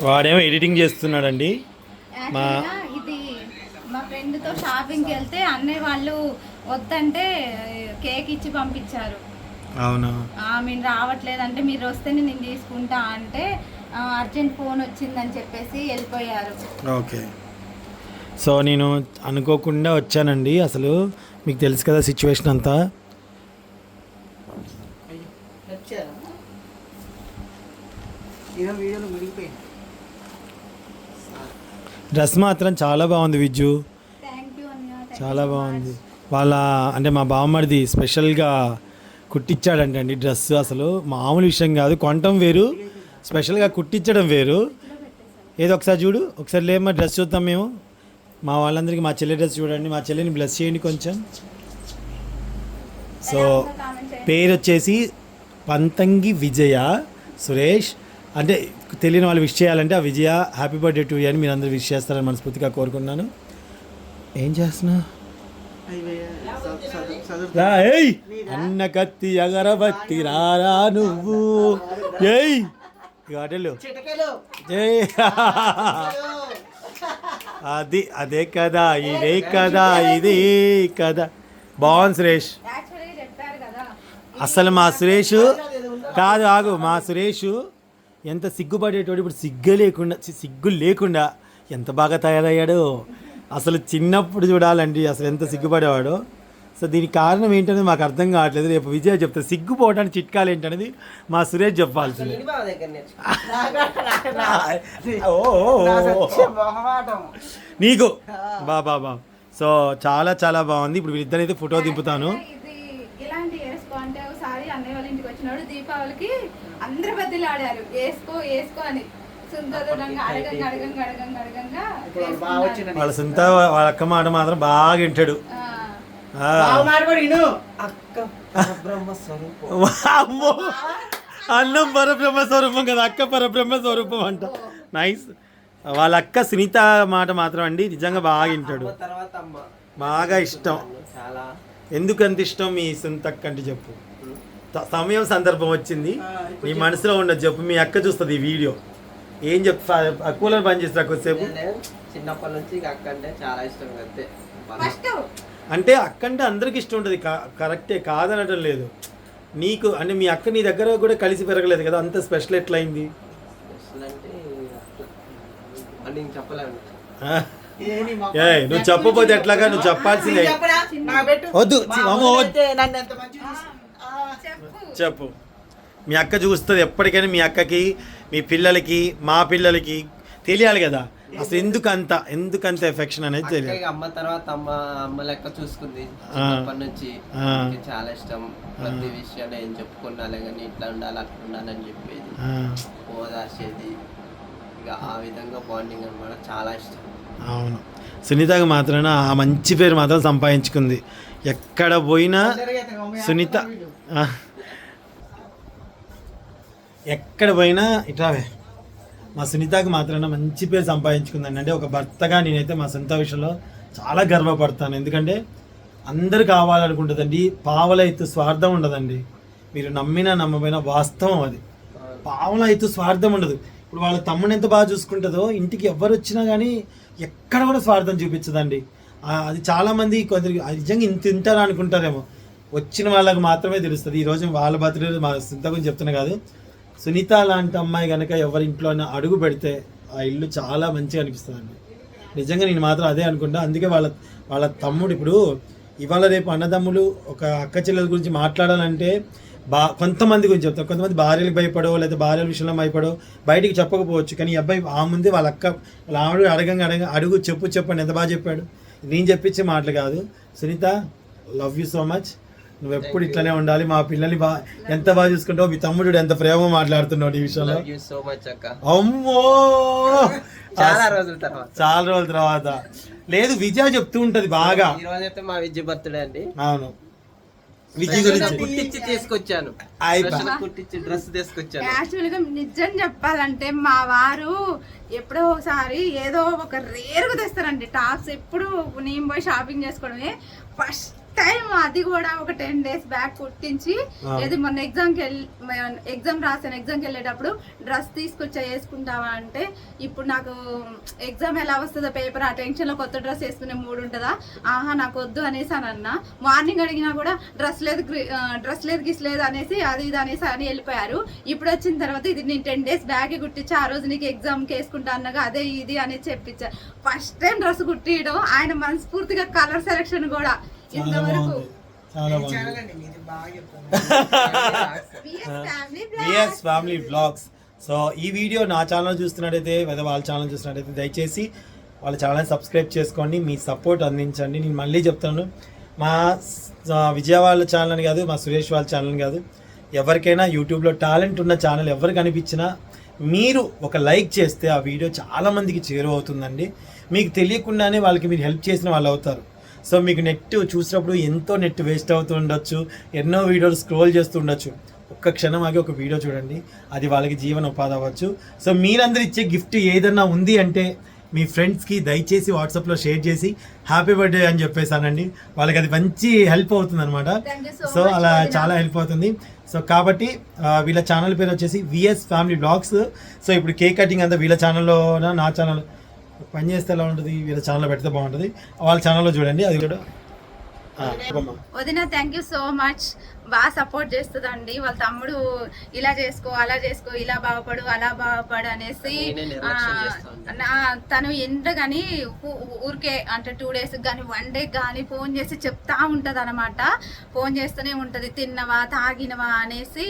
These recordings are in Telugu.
వాడేమో ఎడిటింగ్ చేస్తున్నాడండి. మా- ఇది మా ఫ్రెండ్తో షాపింగ్కి వెళ్తే అన్నయ్య వాళ్ళు వద్దంటే కేక్ ఇచ్చి పంపించారు. అవునా? మీరు రావట్లేదు అంటే మీరు వస్తేనే నేను తీసుకుంటా అంటే అర్జెంట్ ఫోన్ వచ్చిందని చెప్పేసి వెళ్ళిపోయారు. ఓకే. సో నేను అనుకోకుండా వచ్చానండి. అసలు మీకు తెలుసు కదా సిచ్యువేషన్ అంతా వచ్చారా ఇదో వీడియోలో మునిగిపోయింది డ్రెస్ మాత్రం చాలా బాగుంది విజ్జు. చాలా బాగుంది. వాళ్ళ అంటే మా బామ్మడిది స్పెషల్గా కుట్టించాడంట అండి డ్రెస్ అసలు. మామూలు విషయం కాదు కొనటం వేరు. స్పెషల్గా కుట్టించడం వేరు. ఏదో ఒకసారి చూడు ఒకసారి లేమ్మా డ్రెస్ చూద్దాం మేము. మా వాళ్ళందరికీ మా చెల్లి డ్రెస్ చూడండి మా చెల్లిని బ్లెస్ చేయండి కొంచెం. సో. పేరు వచ్చేసి పంతంగి విజయ సురేష్. అంటే తెలియని వాళ్ళు విష్ చేయాలంటే ఆ విజయ హ్యాపీ బర్త్డే టు అని మీరు అందరూ విష్ చేస్తారని మనస్ఫూర్తిగా కోరుకున్నాను ఏం చేస్తున్నా? అయిపోయా చదువు- చదువు- చదువు రా ఏయ్! అన్న కత్తి అగరబత్తి రారా నువ్వు. ఏయ్! అది అదే కదా ఇదే కదా ఇదే కదా. బాగుంది సురేష్. అసలు మా సురేష్ కాదు ఆగు మా సురేష్ ఎంత సిగ్గుపడేటోడు ఇప్పుడు సిగ్గు లేకుండా సిగ్గు లేకుండా ఎంత బాగా తయారయ్యాడో? అసలు చిన్నప్పుడు చూడాలండి అసలు ఎంత సిగ్గుపడేవాడో? సో దీనికి కారణం ఏంటనేది మాకు అర్థం కావట్లేదు. రేపు విజయ్ చెప్తా సిగ్గుపోవడానికి చిట్కాలు ఏంటనేది మా సురేష్ చెప్పాల్సింది. నీకు? బా బా బా. సో చాలా చాలా బాగుంది. ఇప్పుడు వీళ్ళిద్దరైతే ఫోటో దింపుతాను ఇది ఇలాంటి వేసుకో అంటే ఒకసారి అన్నయ్య వాళ్ళ ఇంటికి వచ్చినాడు దీపావళికి ఆడారు వేసుకో వేసుకో అని. వాళ్ళు సొంత వాళ్ళ అక్క మాట మాత్రం బాగా వింటాడు. ఆ, ఆ. బావ మాట కూడా విను. అక్క బ్రహ్మ స్వరూపం అమ్మో అన్నం పరబ్రహ్మ స్వరూపం కదా అక్క పరబ్రహ్మ స్వరూపం అంట నైస్. వాళ్ళ అక్క సునీత మాట మాత్రం అండి నిజంగా బాగా వింటాడు. అమ్మ తర్వాత అమ్మ. బాగా ఇష్టం. చాలా. ఎందుకు అంత ఇష్టం? మీ సొంత అక్క అంటే చెప్పు. సమయం సందర్భం వచ్చింది. నీ మనసులో ఉన్నది చెప్పు మీ అక్క చూస్తుంది ఈ వీడియో. ఏం చెప్తా ఆ కూలర్ బంద్ చేస్తా కొద్దిసేపు? నేను చిన్నప్పటి నుంచి అక్క అంటే చాలా ఇష్టం అంతే. అంటే అక్క అంటే అందరికి ఇష్టం ఉంటుంది. కా- కరెక్టే కాదనటం లేదు. నీకు అంటే మీ అక్క నీ దగ్గర కూడా కలిసి పెరగలేదు కదా అంత స్పెషల్ ఎట్లయింది? అసలు అంటే అని నేను చెప్పలేను. ఆ? ఏయ్, నువ్వు చెప్పబోతే ఎట్లాగా? నువ్వు చెప్పాల్సిందే. వద్దు, చెప్పు చెప్పు మీ అక్క చూస్తుంది ఎప్పటికైనా మీ అక్కకి మీ పిల్లలకి మా పిల్లలకి తెలియాలి కదా అసలు ఎందుకు అంత ఎందుకు అంత ఎఫెక్షన్ అనేది తెలియాలి అక్కకి అమ్మ తర్వాత అమ్మ అమ్మ లెక్క చూసుకుంది నుంచి చాలా ఇష్టం ప్రతి విషయాన్ని ఏం చెప్పుకున్నాలే కానీ ఇట్లా ఉండాలి అట్లా ఉండాలని చెప్పేది ఆ, ఓదార్చేది ఇక ఆ విధంగా బాండింగ్ అనమాట చాలా ఇష్టం అవును సునీతకు మాత్రాన ఆ మంచి పేరు మాత్రం సంపాదించుకుంది ఎక్కడ పోయినా సునీత. ఎక్కడ పోయినా ఇట్లావే. మా సునీతకి మాత్రాన మంచి పేరు సంపాదించుకుందండి. అంటే ఒక భర్తగా నేనైతే మా సొంత విషయంలో చాలా గర్వపడతాను. ఎందుకంటే అందరు కావాలనుకుంటుందండి. పావలైతు స్వార్థం ఉండదండి. మీరు నమ్మినా నమ్మపోయినా వాస్తవం అది. పావలైతు స్వార్థం ఉండదు. ఇప్పుడు వాళ్ళ తమ్ముని ఎంత బాగా చూసుకుంటుందో ఇంటికి ఎవరు వచ్చినా కానీ ఎక్కడ కూడా స్వార్థం చూపించదండి. అది చాలామంది కొద్దిగా నిజంగా ఇంత తింటారు? అనుకుంటారేమో. వచ్చిన వాళ్ళకి మాత్రమే తెలుస్తుంది. ఈరోజు వాళ్ళ బర్త్డే మా సునీత గురించి చెప్తున్నా కాదు. సునీత లాంటి అమ్మాయి కనుక ఎవరి ఇంట్లో అడుగు పెడితే ఆ ఇల్లు చాలా మంచిగా అనిపిస్తుందండి. నిజంగా నేను మాత్రం అదే అనుకుంటా. అందుకే వాళ్ళ వాళ్ళ తమ్ముడు ఇప్పుడు ఇవాళ రేపు అన్నదమ్ములు ఒక అక్క చెల్లెల గురించి మాట్లాడాలంటే బా కొంతమంది గురించి చెప్తారు. కొంతమంది భార్యలకు భయపడో లేదా భార్యల విషయంలో భయపడో బయటికి చెప్పకపోవచ్చు. కానీ ఈ అబ్బాయి ఆ ముందే వాళ్ళ అక్క వాళ్ళ ఆవిడ అడగంగా అడగ అడుగు చెప్పు చెప్పండి. ఎంత బాగా చెప్పాడు. నేను చెప్పించే మాటలు కాదు. Sunitha love you so much. నువ్వు ఎప్పుడు ఇట్లనే ఉండాలి. మా పిల్లల్ని బా ఎంత బాగా చూసుకుంటావు మీ తమ్ముడు ఎంత ప్రేమ మాట్లాడుతున్నాడు ఈ విషయంలో. సో మచ్ అక్క. అమ్మో! చాలా రోజుల తర్వాత. చాలా రోజుల తర్వాత. లేదు విజయ చెప్తూ ఉంటది బాగా. ఈ రోజు అయితే మా విద్య బర్త్డే అండి. అవును. విజయ్ గురించి. కుట్టించి తీసుకొచ్చాను. కుట్టించి డ్రెస్ తీసుకొచ్చాను. యాక్చువల్గా నిజం చెప్పాలంటే మా వారు ఎప్పుడో ఒకసారి ఏదో ఒక రేరుగా తెస్తారండి. టాప్స్ ఎప్పుడు నేను పోయి షాపింగ్ చేసుకోవడమే. ఫస్ట్ టైం అది కూడా ఒక టెన్ డేస్ బ్యాక్ కుట్టించి. ఏది మొన్న ఎగ్జామ్కి వెళ్ళి ఎగ్జామ్ రాసాను ఎగ్జామ్కి వెళ్ళేటప్పుడు డ్రెస్ తీసుకొచ్చా వేసుకుంటావా అంటే ఇప్పుడు నాకు ఎగ్జామ్ ఎలా వస్తుందో పేపర్ ఆ టెన్షన్లో కొత్త డ్రెస్ వేసుకునే మూడు ఉంటుందా? ఆహా నాకు వద్దు అనేసి అని అన్న. మార్నింగ్ అడిగినా కూడా డ్రెస్ లేదు డ్రెస్ లేదు గిస్ లేదు అనేసి అది ఇది అనేసి అని వెళ్ళిపోయారు. ఇప్పుడు వచ్చిన తర్వాత ఇది నేను టెన్ డేస్ బ్యాగ్ కుట్టించి ఆ రోజు నీకు ఎగ్జామ్కి వేసుకుంటా అన్నగా అదే ఇది అని చెప్పించా ఫస్ట్ టైం డ్రెస్ కుట్టియడం ఆయన మనస్ఫూర్తిగా కలర్ సెలెక్షన్ కూడా. ఇంతవరకు చాలా బాగుంది. ఫ్యామిలీ బ్లాగ్స్ సో ఈ వీడియో నా ఛానల్ చూస్తున్నట్టయితే లేదా వాళ్ళ ఛానల్ చూస్తున్నట్టయితే దయచేసి వాళ్ళ ఛానల్ సబ్స్క్రైబ్ చేసుకోండి మీ సపోర్ట్ అందించండి. నేను మళ్ళీ చెప్తాను. మా విజయ వాళ్ళ ఛానల్ అని కాదు మా సురేష్ వాళ్ళ ఛానల్ అని కాదు. ఎవరికైనా యూట్యూబ్లో టాలెంట్ ఉన్న ఛానల్ ఎవరికి అనిపించినా మీరు ఒక లైక్ చేస్తే ఆ వీడియో చాలా మందికి చేరువవుతుందండి. మీకు తెలియకుండానే వాళ్ళకి మీరు హెల్ప్ చేసిన వాళ్ళు అవుతారు. సో మీకు నెట్ చూసినప్పుడు ఎంతో నెట్ వేస్ట్ అవుతూ ఉండొచ్చు ఎన్నో వీడియోలు స్క్రోల్ చేస్తూ ఉండొచ్చు. ఒక్క క్షణం ఆగి ఒక వీడియో చూడండి అది వాళ్ళకి జీవన ఉపాధి అవ్వచ్చు. సో మీరందరూ ఇచ్చే గిఫ్ట్ ఏదన్నా ఉంది అంటే మీ ఫ్రెండ్స్కి దయచేసి వాట్సాప్లో షేర్ చేసి హ్యాపీ బర్త్డే అని చెప్పేసానండి వాళ్ళకి అది మంచి హెల్ప్ అవుతుంది అనమాట సో అలా. చాలా హెల్ప్ అవుతుంది. సో కాబట్టి వీళ్ళ ఛానల్ పేరు వచ్చేసి విఎస్ ఫ్యామిలీ బ్లాగ్స్ సో ఇప్పుడు కేక్ కటింగ్ అంతా వీళ్ళ ఛానల్లో నా ఛానల్? పని చేస్తే ఎలా ఉంటుంది? వీళ్ళ ఛానల్లో పెడితే బాగుంటుంది. వాళ్ళ ఛానల్లో చూడండి అది కూడా. వదిన థ్యాంక్ యూ సో మచ్ బాగా సపోర్ట్ చేస్తుందండి. వాళ్ళ తమ్ముడు ఇలా చేసుకో అలా చేసుకో ఇలా బాగుపడు అలా బాగుపడు అనేసి తను ఎంత కానీ ఊరికే అంటే టూ డేస్ కానీ వన్ డే కానీ ఫోన్ చేసి చెప్తా ఉంటది అనమాట ఫోన్ చేస్తూనే ఉంటది. తిన్నవా తాగినవా అనేసి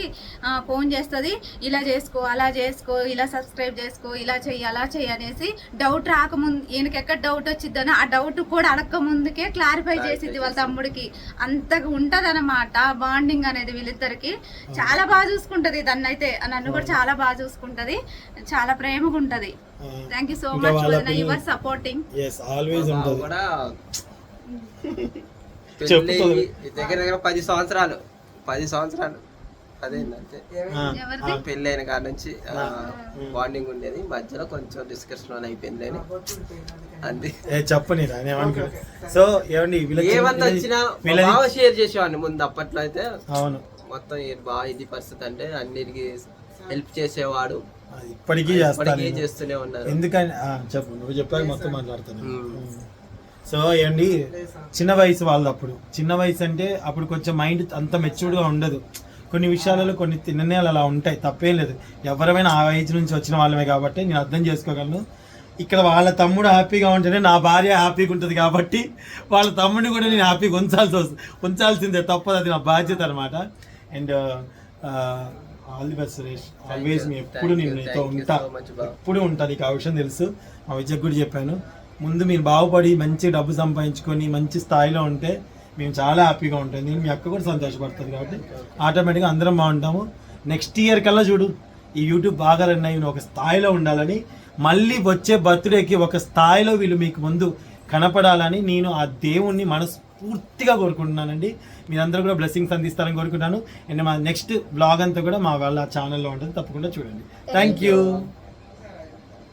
ఫోన్ చేస్తుంది. ఇలా చేసుకో అలా చేసుకో ఇలా సబ్స్క్రైబ్ చేసుకో ఇలా చెయ్యి అలా చెయ్యి అనేసి డౌట్ రాకముందు ఈయనకి ఎక్కడ డౌట్ వచ్చిద్దని ఆ డౌట్ కూడా అడగక ముందుకే క్లారిఫై చేసిద్ది వాళ్ళ తమ్ముడికి. అంతగా ఉంటది అనమాట బాండింగ్ అనేది వీళ్ళిద్దరికి చాలా బాగా చూసుకుంటది దాన్ని అయితే నన్ను కూడా చాలా బాగా చూసుకుంటది. చాలా ప్రేమగా ఉంటది. Thank you so much your supporting కూడా దగ్గర దగ్గర పది సంవత్సరాలు. పది సంవత్సరాలు. అదేంటంటే ఆ, ఎవరిది? పెళ్ళి అయిన కాడ నుంచి బాండింగ్ ఉండేది. మధ్యలో కొంచెం డిస్కషన్ అయిపోయింది అని చెప్పని సో ఏమండి ఏమంత వచ్చినా షేర్ చేసేవాడిని ముందు అప్పట్లో అయితే. అవును. మొత్తం బాగా ఇది పరిస్థితి అంటే అన్నిటికీ హెల్ప్ చేసేవాడు. ఇప్పటికీ చేస్తాను ఉన్నారు. ఎందుకని చెప్పు నువ్వు చెప్పాక మొత్తం. సో ఏండి చిన్న వయసు వాళ్ళది అప్పుడు చిన్న వయసు అంటే అప్పుడు కొంచెం మైండ్ అంత మెచ్యూర్డ్గా ఉండదు. కొన్ని విషయాలలో కొన్ని నిర్ణయాలు అలా ఉంటాయి. తప్పేం లేదు. ఎవరైనా ఆ ఏజ్ నుంచి వచ్చిన వాళ్ళమే కాబట్టి నేను అర్థం చేసుకోగలను. ఇక్కడ వాళ్ళ తమ్ముడు హ్యాపీగా ఉంటేనే నా భార్య హ్యాపీగా ఉంటుంది కాబట్టి వాళ్ళ తమ్ముడిని కూడా నేను హ్యాపీగా ఉంచాల్సి వస్తుంది ఉంచాల్సిందే తప్పదు. అది నా బాధ్యత అనమాట and all the best Suresh. Always మీ ఎప్పుడు నేను నీతో ఉంటా. ఎప్పుడు ఉంటుంది నీకు ఆ విషయం తెలుసు. మా విజయకు కూడా చెప్పాను. ముందు మీరు బాగుపడి మంచి డబ్బు సంపాదించుకొని మంచి స్థాయిలో ఉంటే మేము చాలా హ్యాపీగా ఉంటుంది నేను మీ అక్క కూడా సంతోషపడుతుంది కాబట్టి ఆటోమేటిక్గా అందరం బాగుంటాము. నెక్స్ట్ ఇయర్ కల్లా చూడు ఈ యూట్యూబ్ బాగా రన్ అయ్యి ఒక స్థాయిలో ఉండాలని మళ్ళీ వచ్చే బర్త్డేకి ఒక స్థాయిలో వీళ్ళు మీకు ముందు కనపడాలని నేను ఆ దేవుణ్ణి మనస్ఫూర్తిగా కోరుకుంటున్నానండి. మీరందరూ కూడా బ్లెస్సింగ్స్ అందిస్తారని కోరుకుంటున్నాను. అండ్ మా నెక్స్ట్ బ్లాగ్ అంతా కూడా మా వాళ్ళ ఛానల్లో ఉంటుంది. తప్పకుండా చూడండి. Thank you